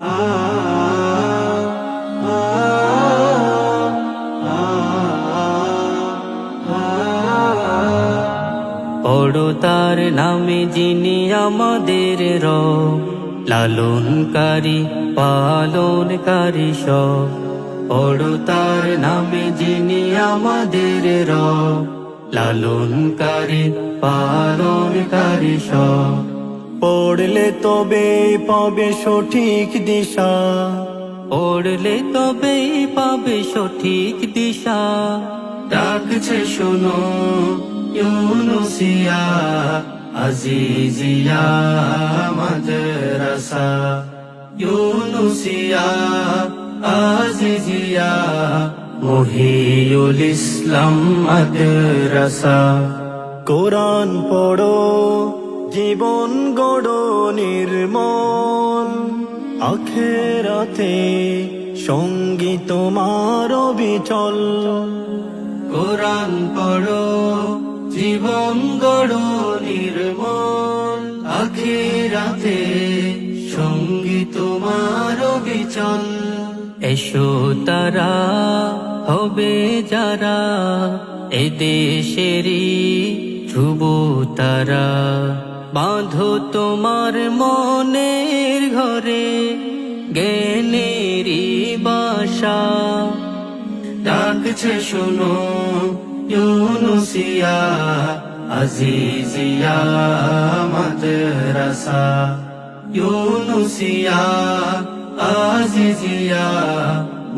পড়ো তার নামে যিনি আমাদের র লালনকারী, পালনকারী সব। পড়ো তার নামে যিনি আমাদের র লালনকারী, পালনকারী সব। পড়লে তবে পাবে সঠিক দিশা। পড়লে তবেই পাবে সঠিক দিশা। ডাকছে শোনো ইউনুসিয়া আজিজিয়া মাদ্রাসা। ইউনুসিয়া আজিজিয়া মহিউল ইসলাম মাদ্রাসা। কোরআন পড়ো জীবন গড়ো নির্মল। আখেরাতে সঙ্গী তোমার বিচল কোরআন পড়ো, জীবন গড়ো নির্মল। আখিরাতে সঙ্গী তোমার বিচল এসো তারা হবে যারা, এ দেশেরই ধ্রুব তারা বাঁধো তোমার মনের ঘরে জ্ঞানেরই বাসা। ডাকছে শোনো ইউনুসিয়া, আজিজিয়া মাদ্রাসা। ইউনুসিয়া, আজিজিয়া,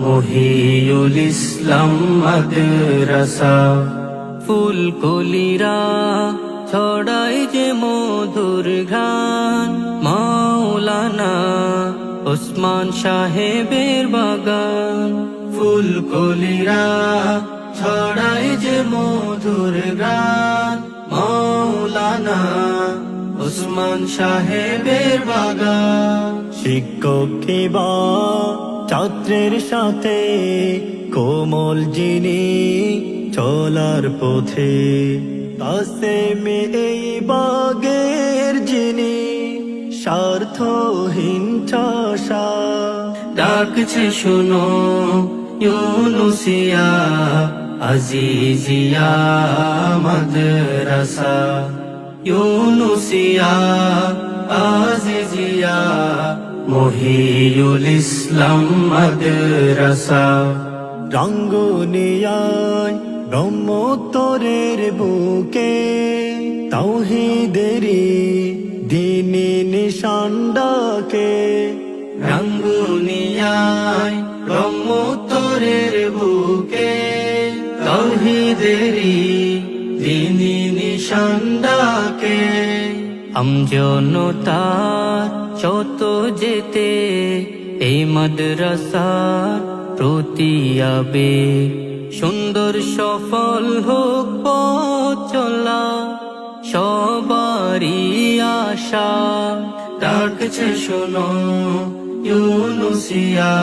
মহিউল ইসলাম মাদ্রাসা। ফুল কলিরা ছড়াই যে মধুর ঘ্রাণ মাওলানা ওসমান সাহেবের বাগান। ফুল কলিরা ছড়াই যে মধুর গান, মাওলানা ওসমান সাহেবের বাগান। শিক্ষক কিবা ছাত্রের সাথে, কোমল যিনি চলার পথে। কাছে এই বাগের যিনি স্বার্থহীন চাষা, ডাকছে শোনো ইউনুসিয়া, আজিজিয়া মাদ্রাসা। ইউনুসিয়া, আজিজিয়া মহিউল ইসলাম মাদ্রাসা। রঙ্গনিয়ায় ব্রহ্মোত্তরের বুকে তাওহিদেরি দিনী নিশান্ডাকে রঙ্গুনিয়ায় ব্রহ্মোত্তরের বুকে তৌহিদেরি দিনী নিশান্ডাকে আমজনতার যত যেতে, এই মাদ্রাসার প্রতি আবে সুন্দর সফল হোক চলা, সবারই আশা। ডাকছে শোনো, ইউনুসিয়া,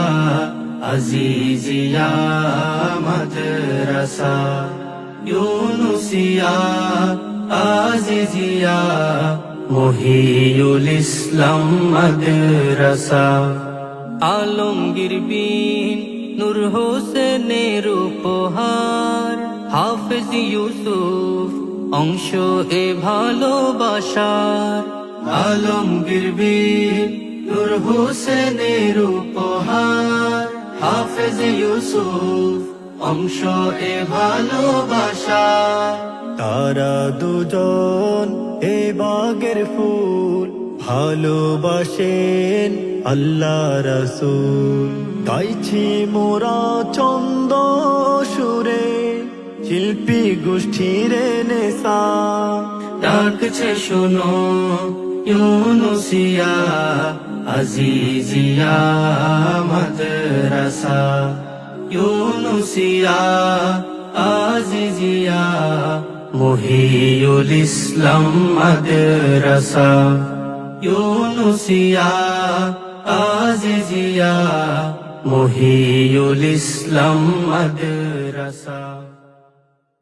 আজিজিয়া, মাদ্রাসা। ইউনুসিয়া, আজিজিয়া, মহিউল ইসলাম মাদ্রাসা। আলমগীর বিন নূর হোসেনের উপহার। হাফেজ ইউসুফ, অংশ এ ভালোবাসার। আলমগীর বিন নূর হোসেনের উপহার। হাফেজ ইউসুফ, অংশ এ ভালোবাসার। তারা দুজন এ বাগের ফুল, ভালোবাসেন। আল্লাহ রসুল। গাইছি মোরা চন্দ সুরে, শিল্পী গোষ্ঠীর নেশা। ডাকছে, শোনো, ইউনুসিয়া, আজিজিয়া মাদ্রাসা। ইউনুসিয়া, আজিজিয়া, মহিউল ইসলাম মাদ্রাসা। ইউনুসিয়া আজিজিয়া মহিউল ইসলাম মাদ্রাসা।